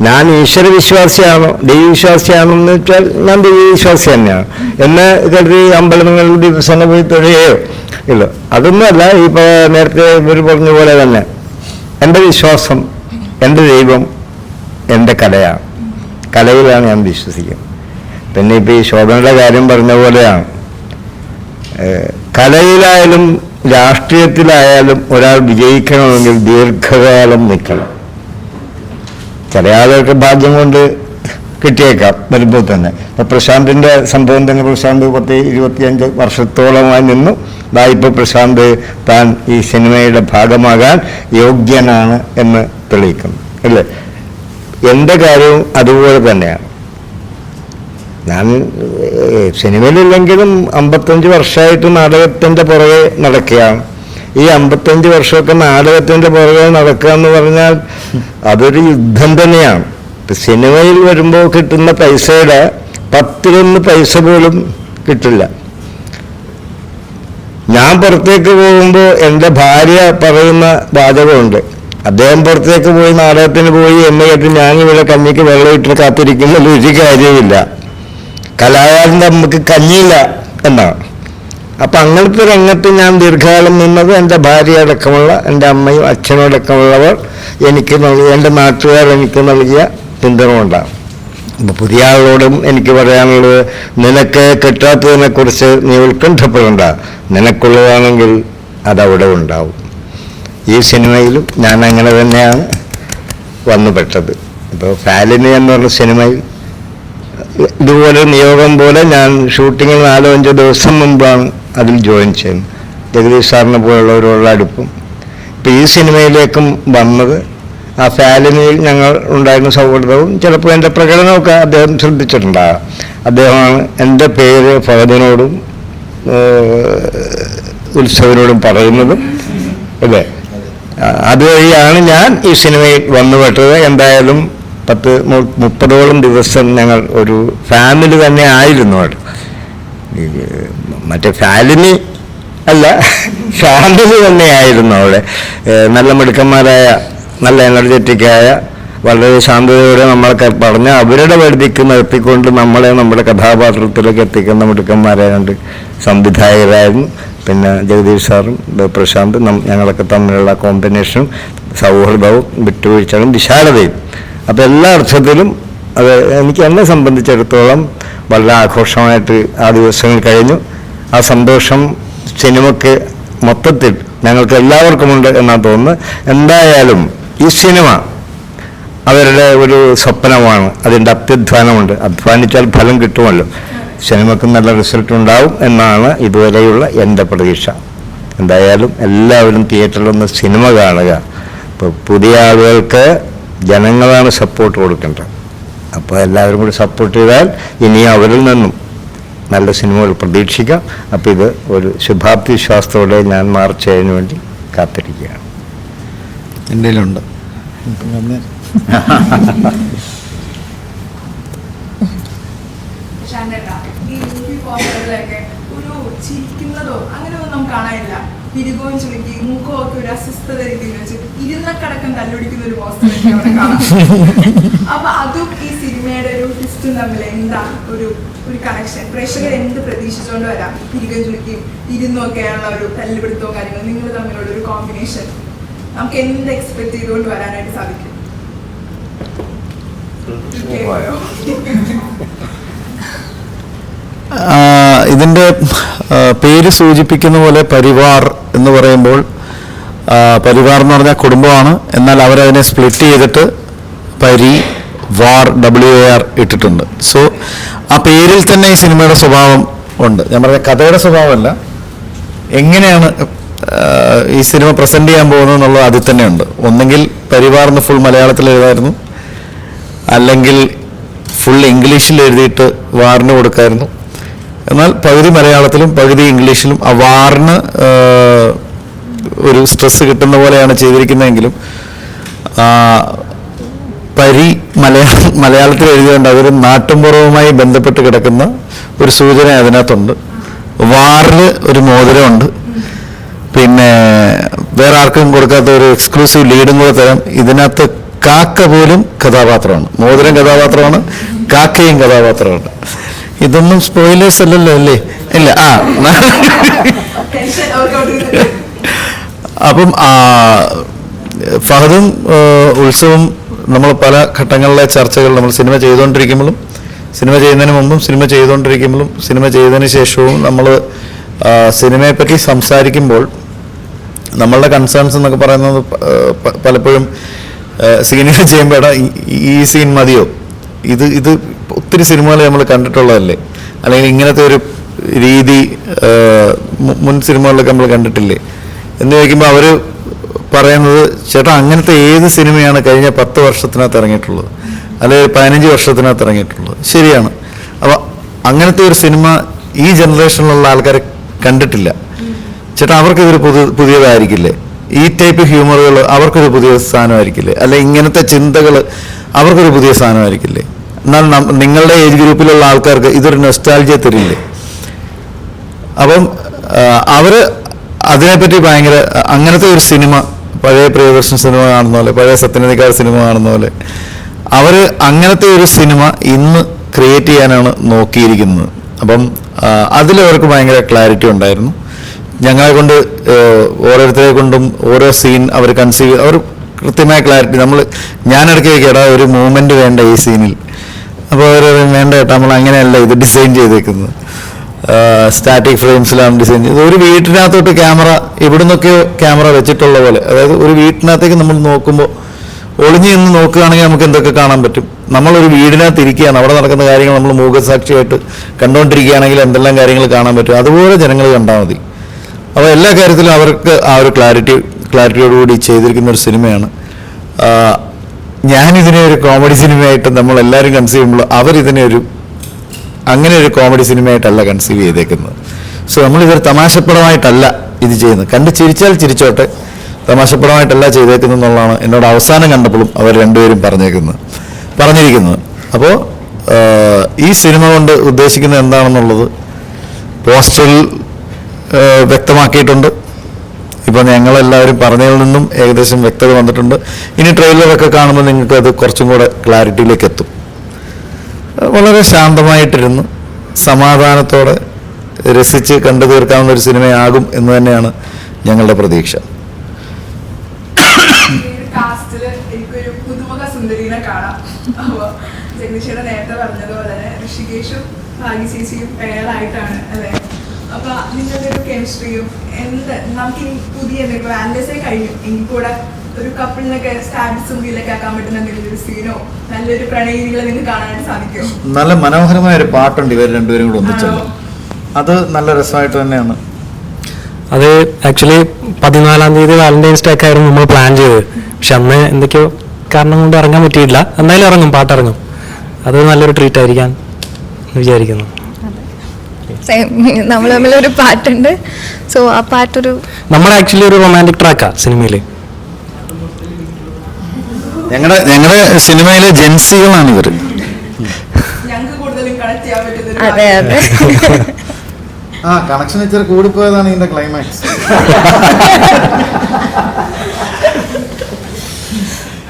ഞാൻ ഈശ്വര വിശ്വാസിയാണോ? ദൈവവിശ്വാസിയാണോ എന്ന് വെച്ചാൽ ഞാൻ ദൈവവിശ്വാസി തന്നെയാണ്. എന്ന് കരുതി അമ്പലങ്ങളിൽ ദിവസം പോയി തൊഴുകയോ ഇല്ല അതൊന്നുമല്ല ഇപ്പോൾ നേരത്തെ ഇവർ പറഞ്ഞ പോലെ തന്നെ. എന്റെ വിശ്വാസം എന്റെ ദൈവം എന്റെ കലയാണ്. കലയിലാണ് ഞാൻ വിശ്വസിക്കുന്നത്. പിന്നെ ഇപ്പോൾ ഈ ശോഭനയുടെ കാര്യം പറഞ്ഞ പോലെയാണ്. കലയിലായാലും രാഷ്ട്രീയത്തിലായാലും ഒരാൾ വിജയിക്കണമെങ്കിൽ ദീർഘകാലം നിൽക്കണം. ചില ആളുകൾക്ക് ഭാഗ്യം കൊണ്ട് കിട്ടിയേക്കാം വരുമ്പോൾ തന്നെ. ഇപ്പം പ്രശാന്തിന്റെ സംഭവം തന്നെ പ്രശാന്ത് പത്ത് ഇരുപത്തിയഞ്ച് വർഷത്തോളമായി നിന്നു. ഇപ്പോൾ പ്രശാന്ത് താൻ ഈ സിനിമയുടെ ഭാഗമാകാൻ യോഗ്യനാണ് എന്ന് തെളിയിക്കുന്നു. അല്ലേ? എന്റെ കാര്യവും അതുപോലെ തന്നെയാണ്. ഞാൻ സിനിമയിലില്ലെങ്കിലും അമ്പത്തഞ്ച് വർഷമായിട്ട് നാടകത്തിന്റെ പുറകെ നടക്കുകയാണ്. ഈ അമ്പത്തഞ്ച് വർഷമൊക്കെ നാടകത്തിന്റെ പുറകെ നടക്കുക എന്ന് പറഞ്ഞാൽ അതൊരു യുദ്ധം തന്നെയാണ്. സിനിമയിൽ വരുമ്പോൾ കിട്ടുന്ന പൈസയുടെ പത്തിലൊന്ന് പൈസ പോലും കിട്ടില്ല. ഞാൻ പുറത്തേക്ക് പോകുമ്പോൾ എന്റെ ഭാര്യ പറയുന്ന വാചകമുണ്ട്. അദ്ദേഹം പുറത്തേക്ക് പോയി നാടകത്തിന് പോയി എന്ന് കേട്ട് ഞാൻ ഇവിടെ കഞ്ഞിക്ക് വെള്ളം ഇട്ട് കാത്തിരിക്കുന്നതിൽ ഒരു കാര്യമില്ല. കലാകാരൻ നമുക്ക് കഞ്ഞിയില്ല എന്നാണ്. അപ്പം അങ്ങനത്തെ രംഗത്ത് ഞാൻ ദീർഘകാലം നിന്നത് എന്റെ ഭാര്യ അടക്കമുള്ള എന്റെ അമ്മയും അച്ഛനോടക്കമുള്ളവർ എനിക്ക് നൽകി എന്റെ നാട്ടുകാർ എനിക്ക് നൽകിയ പിന്തുണ കൊണ്ടാണ്. അപ്പോൾ പുതിയ ആളോടും എനിക്ക് പറയാനുള്ളത് നിനക്ക് കിട്ടാത്തതിനെക്കുറിച്ച് നീ ഉത്കണ്ഠപ്പെടണ്ട. നിനക്കുള്ളതാണെങ്കിൽ അതവിടെ ഉണ്ടാവും. ഈ സിനിമയിലും ഞാൻ അങ്ങനെ തന്നെയാണ് വന്നുപെട്ടത്. ഇപ്പോൾ ഫാലിനി എന്ന് പറഞ്ഞ സിനിമയിൽ ഇതുപോലെ നിയോഗം പോലെ ഞാൻ ഷൂട്ടിങ്ങിൽ നാലോ അഞ്ചോ ദിവസം മുമ്പാണ് അതിൽ ജോയിൻ ചെയ്യുന്നത്. ജഗദീഷ് സാറിനെ പോലുള്ളവരോടുള്ള അടുപ്പം. ഇപ്പം ഈ സിനിമയിലേക്കും വന്നത് ആ ഫാലിനിയിൽ ഞങ്ങൾ ഉണ്ടായിരുന്ന സൗഹൃദവും ചിലപ്പോൾ എന്റെ പ്രകടനമൊക്കെ അദ്ദേഹം ശ്രദ്ധിച്ചിട്ടുണ്ടാകാം അദ്ദേഹമാണ് എന്റെ പേര് ഫഹദിനോടും ഉത്സവനോടും പറയുന്നതും. അല്ലേ? അതുവഴിയാണ് ഞാൻ ഈ സിനിമയിൽ വന്നുപെട്ടത് എന്തായാലും പത്ത് മുപ്പതോളം ദിവസം ഞങ്ങൾ ഒരു ഫാമിലി തന്നെ ആയിരുന്നു അവിടെ. മറ്റേ ഫാലിനി അല്ല ഫാമിലി തന്നെയായിരുന്നു അവിടെ. നല്ല മിടുക്കന്മാരായ നല്ല എനർജറ്റിക്കായ വളരെ ശാന്തതയോടെ നമ്മളൊക്കെ പറഞ്ഞ് അവരുടെ പരിധിക്ക് നിർത്തിക്കൊണ്ട് നമ്മളെ നമ്മുടെ കഥാപാത്രത്തിലേക്ക് എത്തിക്കുന്ന മിടുക്കന്മാരെ രണ്ട് സംവിധായകരായിരുന്നു. പിന്നെ ജഗദീഷ് സാറും പ്രശാന്ത് ഞങ്ങളൊക്കെ തമ്മിലുള്ള കോമ്പിനേഷനും സൗഹൃദവും വിട്ടുവീഴ്ചകളും വിശാലതയും. അപ്പോൾ എല്ലാ അർത്ഥത്തിലും അത് എനിക്ക് എന്നെ സംബന്ധിച്ചിടത്തോളം വളരെ ആഘോഷമായിട്ട് ആ ദിവസങ്ങൾ കഴിഞ്ഞു. ആ സന്തോഷം സിനിമയ്ക്ക് മൊത്തത്തിൽ ഞങ്ങൾക്ക് എല്ലാവർക്കുമുണ്ട് എന്നാണ് തോന്നുന്നത്. എന്തായാലും ഈ സിനിമ അവരുടെ ഒരു സ്വപ്നമാണ്. അതിന്റെ അത്യധ്വാനമുണ്ട്. അധ്വാനിച്ചാൽ ഫലം കിട്ടുമല്ലോ. സിനിമക്ക് നല്ല റിസൾട്ട് ഉണ്ടാവും എന്നാണ് ഇതുവരെയുള്ള എന്റെ പ്രതീക്ഷ. എന്തായാലും എല്ലാവരും തിയേറ്ററിൽ തിയേറ്ററിലൊന്ന് സിനിമ കാണുക. ഇപ്പോൾ പുതിയ ആളുകൾക്ക് ജനങ്ങളാണ് സപ്പോർട്ട് കൊടുക്കേണ്ടത്. അപ്പോൾ എല്ലാവരും കൂടി സപ്പോർട്ട് ചെയ്താൽ ഇനി അവരിൽ നിന്നും നല്ല സിനിമകൾ പ്രതീക്ഷിക്കാം. അപ്പോൾ ഇത് ഒരു ശുഭാപ്തി വിശ്വാസത്തോടെ ഞാൻ മാർച്ച് ചെയ്യാൻ വേണ്ടി കാത്തിരിക്കുകയാണ്. എന്റെ ഉണ്ട് ഷാനേട്ടാ, ഈ movie പോസ്റ്ററിലൊക്കെ ഒരു ചിരിക്കുന്നതോ അങ്ങനെയൊന്നും നമുക്ക് പിരികവും ചുരുക്കി മൂക്കോ ഒക്കെ ഒരു അസ്വസ്ഥത രീതിയിൽ വെച്ച് ഇരുന്നക്കടക്കം തല്ലൊടിക്കുന്ന ഒരു പോസ്റ്റർ അവിടെ കാണാം. അപ്പൊ അതും ഈ സിനിമയുടെ ഒരു ട്വിസ്റ്റും തമ്മിൽ എന്താ ഒരു ഒരു കണക്ഷൻ പ്രേക്ഷകർ എന്ത് പ്രതീക്ഷിച്ചുകൊണ്ട് വരാം? പിരികം ചുരുക്കിയും ഇരുന്നൊക്കെയുള്ള ഒരു തല്ലുപിടുത്തവും കാര്യങ്ങളും നിങ്ങൾ തമ്മിലുള്ള ഒരു കോമ്പിനേഷൻ നമുക്ക് എന്ത് എക്സ്പെക്ട് ചെയ്തുകൊണ്ട് വരാനായിട്ട് സാധിക്കും? ആ, ഇതിന്റെ പേര് സൂചിപ്പിക്കുന്ന പോലെ പരിവാർ എന്ന് പറയുമ്പോൾ പരിവാർ എന്ന് പറഞ്ഞാൽ കുടുംബമാണ്. എന്നാൽ അവരതിനെ സ്പ്ലിറ്റ് ചെയ്തിട്ട് പരി വാർ ഡബ്ല്യു എ ആർ ഇട്ടിട്ടുണ്ട്. സോ ആ പേരിൽ തന്നെ ഈ സിനിമയുടെ സ്വഭാവം ഉണ്ട്. ഞാൻ പറഞ്ഞ കഥയുടെ സ്വഭാവമല്ല. എങ്ങനെയാണ് ഈ സിനിമ പ്രസന്റ് ചെയ്യാൻ പോകുന്നത് എന്നുള്ളത് അതിൽ തന്നെ ഉണ്ട്. ഒന്നെങ്കിൽ പരിവാർ എന്ന് ഫുൾ മലയാളത്തിൽ എഴുതായിരുന്നു. അല്ലെങ്കിൽ ഫുൾ ഇംഗ്ലീഷിൽ എഴുതിയിട്ട് വാറിന് കൊടുക്കായിരുന്നു. എന്നാൽ പകുതി മലയാളത്തിലും പകുതി ഇംഗ്ലീഷിലും അവാറിന് വാറിന് ഒരു സ്ട്രെസ് കിട്ടുന്ന പോലെയാണ് ചെയ്തിരിക്കുന്നതെങ്കിലും പരി മലയാള മലയാളത്തിൽ എഴുതിയുണ്ട് അതൊരു നാട്ടുംപുറവുമായി ബന്ധപ്പെട്ട് കിടക്കുന്ന ഒരു സൂചന അതിനകത്തുണ്ട്. വാറിൽ ഒരു മോതിരമുണ്ട്. പിന്നെ വേറെ ആർക്കും കൊടുക്കാത്ത ഒരു എക്സ്ക്ലൂസീവ് ലീഡും കൂടെ തരാം. ഇതിനകത്ത് കാക്ക പോലും കഥാപാത്രമാണ്. മോതിരം കഥാപാത്രമാണ് കാക്കയും കഥാപാത്രമാണ്. ഇതൊന്നും സ്പോയിലേഴ്സ് അല്ലല്ലോ അല്ലേ? ഇല്ല ആ. അപ്പം ഫഹദും ഉത്സവം നമ്മൾ പല ഘട്ടങ്ങളിലെ ചർച്ചകൾ നമ്മൾ സിനിമ ചെയ്തുകൊണ്ടിരിക്കുമ്പോഴും സിനിമ ചെയ്യുന്നതിന് മുമ്പും സിനിമ ചെയ്തുകൊണ്ടിരിക്കുമ്പോഴും സിനിമ ചെയ്തതിന് ശേഷവും നമ്മൾ സിനിമയെപ്പറ്റി സംസാരിക്കുമ്പോൾ നമ്മളുടെ കൺസേൺസ് എന്നൊക്കെ പറയുന്നത് പലപ്പോഴും സീനുകൾ ചെയ്യുമ്പോൾ ഈ സീൻ മതിയോ? ഇത് ഇത് ഒത്തിരി സിനിമകൾ നമ്മൾ കണ്ടിട്ടുള്ളതല്ലേ? അല്ലെങ്കിൽ ഇങ്ങനത്തെ ഒരു രീതി മുൻ സിനിമകളിലൊക്കെ നമ്മൾ കണ്ടിട്ടില്ലേ? എന്ന് ചോദിക്കുമ്പോൾ അവർ പറയുന്നത് ചേട്ടാ അങ്ങനത്തെ ഏത് സിനിമയാണ് കഴിഞ്ഞ പത്ത് വർഷത്തിനകത്ത് ഇറങ്ങിയിട്ടുള്ളത്? അല്ലെങ്കിൽ പതിനഞ്ച് വർഷത്തിനകത്ത് ഇറങ്ങിയിട്ടുള്ളത്? ശരിയാണ്. അപ്പോൾ അങ്ങനത്തെ ഒരു സിനിമ ഈ ജനറേഷനിലുള്ള ആൾക്കാർ കണ്ടിട്ടില്ല. ചേട്ടാ അവർക്കിതൊരു പുതു പുതിയതായിരിക്കില്ലേ? ഈ ടൈപ്പ് ഹ്യൂമറുകൾ അവർക്കൊരു പുതിയ സാധനമായിരിക്കില്ലേ? അല്ലെ ഇങ്ങനത്തെ ചിന്തകൾ അവർക്കൊരു പുതിയ സാധനമായിരിക്കില്ലേ? എന്നാൽ നിങ്ങളുടെ ഏജ് ഗ്രൂപ്പിലുള്ള ആൾക്കാർക്ക് ഇതൊരു നൊസ്റ്റാൾജിയ തരില്ലേ? അപ്പം അവർ അതിനെപ്പറ്റി ഭയങ്കര അങ്ങനത്തെ ഒരു സിനിമ പഴയ പ്രിയദർശൻ സിനിമ കാണുന്ന പോലെ പഴയ സത്യനധികാർ സിനിമ കാണുന്ന പോലെ അവർ അങ്ങനത്തെ ഒരു സിനിമ ഇന്ന് ക്രിയേറ്റ് ചെയ്യാനാണ് നോക്കിയിരിക്കുന്നത്. അപ്പം അതിലവർക്ക് ഭയങ്കര ക്ലാരിറ്റി ഉണ്ടായിരുന്നു. ഞങ്ങളെ കൊണ്ട് ഓരോരുത്തരെ കൊണ്ടും ഓരോ സീൻ അവർ കൺസീവ് അവർ കൃത്യമായ ക്ലാരിറ്റി നമ്മൾ ഞാനിടയ്ക്ക് കേടാ ഒരു മൂമെന്റ് വേണ്ട ഈ സീനിൽ അപ്പോൾ അവർ വേണ്ട കേട്ടോ നമ്മൾ അങ്ങനെയല്ല ഇത് ഡിസൈൻ ചെയ്തേക്കുന്നത്. സ്റ്റാറ്റിക് ഫ്രെയിംസിലാണ് ഡിസൈൻ ചെയ്തത്. ഒരു വീട്ടിനകത്തോട്ട് ക്യാമറ ഇവിടുന്നൊക്കെ ക്യാമറ വെച്ചിട്ടുള്ള പോലെ. അതായത് ഒരു വീട്ടിനകത്തേക്ക് നമ്മൾ നോക്കുമ്പോൾ ഒളിഞ്ഞു നിന്ന് നോക്കുകയാണെങ്കിൽ നമുക്ക് എന്തൊക്കെ കാണാൻ പറ്റും? നമ്മളൊരു വീടിനകത്ത് ഇരിക്കുകയാണ് അവിടെ നടക്കുന്ന കാര്യങ്ങൾ നമ്മൾ മൂകസാക്ഷിയായിട്ട് കണ്ടുകൊണ്ടിരിക്കുകയാണെങ്കിൽ എന്തെല്ലാം കാര്യങ്ങൾ കാണാൻ പറ്റും? അതുപോലെ ജനങ്ങൾ കണ്ടാൽ മതി. അപ്പോൾ എല്ലാ കാര്യത്തിലും അവർക്ക് ആ ഒരു ക്ലാരിറ്റി ക്ലാരിറ്റിയോടുകൂടി ചെയ്തിരിക്കുന്ന ഒരു സിനിമയാണ്. ഞാനിതിനെ ഒരു കോമഡി സിനിമയായിട്ട് നമ്മൾ എല്ലാവരും കൺസീവ് ചെയ്യുമ്പോൾ അവരിതിനെ ഒരു അങ്ങനെ ഒരു കോമഡി സിനിമയായിട്ടല്ല കൺസീവ് ചെയ്തേക്കുന്നത്. സോ നമ്മളിതൊരു തമാശപ്പടമായിട്ടല്ല ഇത് ചെയ്യുന്നത്. കണ്ട് ചിരിച്ചാൽ ചിരിച്ചോട്ടെ തമാശപ്പടമായിട്ടല്ല ചെയ്തേക്കുന്നത് എന്നുള്ളതാണ് എന്നോട് അവസാനം കണ്ടപ്പോഴും അവർ രണ്ടുപേരും പറഞ്ഞേക്കുന്നത് പറഞ്ഞിരിക്കുന്നത്. അപ്പോൾ ഈ സിനിമ കൊണ്ട് ഉദ്ദേശിക്കുന്നത് എന്താണെന്നുള്ളത് പോസ്റ്ററിൽ വ്യക്തമാക്കിയിട്ടുണ്ട്. ഇപ്പോൾ ഞങ്ങളെല്ലാവരും പറഞ്ഞതിൽ നിന്നും ഏകദേശം വ്യക്തത വന്നിട്ടുണ്ട്. ഇനി ട്രെയിലറൊക്കെ കാണുമ്പോൾ നിങ്ങൾക്ക് അത് കുറച്ചും കൂടെ ക്ലാരിറ്റിയിലേക്ക് എത്തും. വളരെ ശാന്തമായിട്ടിരുന്ന്. സമാധാനത്തോടെ രസിച്ച് കണ്ടു തീർക്കാവുന്ന ഒരു സിനിമയാകും എന്ന് തന്നെയാണ് ഞങ്ങളുടെ പ്രതീക്ഷ. എനിക്കൊരു കാണാം. നേരത്തെ ഋഷികേഷും ഭാഗ്യ ചേച്ചിയും പേരായിട്ടാണ് അപ്പൊ നിങ്ങളുടെ കെമിസ്ട്രിയും എന്ത്? നമുക്ക് ഇനി പുതിയ എന്തെങ്കിലും ആൻഡസേ കഴിഞ്ഞു. എങ്കിൽ കൂടെ ഒരു കപ്പിളിനൊക്കെ സ്റ്റാറ്റസും വീലൊക്കെ ആക്കാൻ പറ്റുന്ന എന്തെങ്കിലും ഒരു സീനോ നല്ലൊരു പ്രണയിനികളെ നിങ്ങൾക്ക് കാണാനായിട്ട് സാധിക്കും നല്ല മനോഹരമായ ഒരു പാട്ടുണ്ട് ഇവർ രണ്ടുപേരും കൂടെ ഒന്നിച്ചല്ലോ? അത് നല്ല രസമായിട്ട് തന്നെയാണ്. അത് ആക്ച്വലി പതിനാലാം തീയതി വാലന്റൈൻസ് ഡേ ഒക്കെ ആയിരുന്നു നമ്മൾ പ്ലാൻ ചെയ്തത്. പക്ഷെ അന്ന് എന്തൊക്കെയോ കാരണം കൊണ്ട് ഇറങ്ങാൻ പറ്റിയില്ല. എന്തായാലും ഇറങ്ങും പാട്ടിറങ്ങും അത് നല്ലൊരു ട്രീറ്റ് ആയിരിക്കാൻ എന്ന് വിചാരിക്കുന്നു നമ്മൾ ഒരു പാട്ടുണ്ട്. സോ ആ പാട്ടൊരു നമ്മൾ ആക്ച്വലി ഒരു റൊമാന്റിക് ട്രാക്കാ സിനിമയിൽ ഞങ്ങളുടെ ഞങ്ങളുടെ സിനിമയിലെ ജെൻസികളാണ് ഇവർ അതെ അതെ. ആ കണക്ഷൻ ഇച്ചിരി കൂടിപ്പോയതാണ് ഇതിന്റെ ക്ലൈമാക്സ്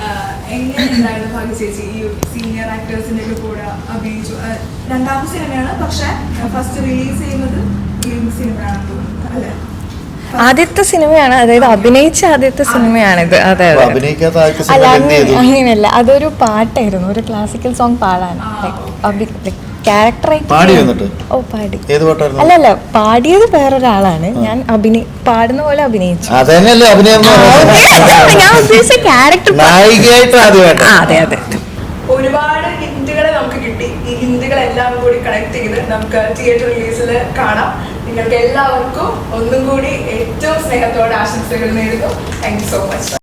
എങ്ങനെയുണ്ടായിരുന്നു ഭാഗ്യ ചേച്ചി? ഈ സീനിയർ ആക്ടേഴ്സിന്റെ ഒക്കെ രണ്ടാമത്തെ സിനിമയാണ്. പക്ഷെ ഫസ്റ്റ് റിലീസ് ചെയ്യുന്നത് ഈ സിനിമയാണ്. ആദ്യത്തെ സിനിമയാണ്. അതായത് അഭിനയിച്ച ആദ്യത്തെ സിനിമയാണിത്. അതെ അതെ അഭിനയിക്കാത്ത ആദ്യത്തെ അല്ല സിനിമ എന്ത് അങ്ങനെ ചെയ്തു? അങ്ങനെയല്ല. അതൊരു പാട്ടായിരുന്നു. ഒരു ക്ലാസിക്കൽ സോങ് പാടാൻ. ക്യാരക്ടറായിട്ട് പാടി ഓ പാടി. ഏത് പാട്ടായിരുന്നു? അല്ല അല്ല. പാടിയത് വേറൊരാളാണ്. ഞാൻ അഭിനയി പാടുന്ന പോലെ അഭിനയിച്ചു. ഞാൻ ഉദ്ദേശിച്ച ക്യാരക്ടർ അതെ അതെ. ഒരുപാട് കിട്ടി ഈ ഹിന്ദികളെല്ലാം കൂടി കണക്ട് ചെയ്ത് നമുക്ക് തിയേറ്റർ റിലീസിൽ കാണാം. നിങ്ങൾക്ക് എല്ലാവർക്കും ഒന്നും കൂടി ഏറ്റവും സ്നേഹത്തോടെ ആശംസകൾ നേരുന്നു. Thank so much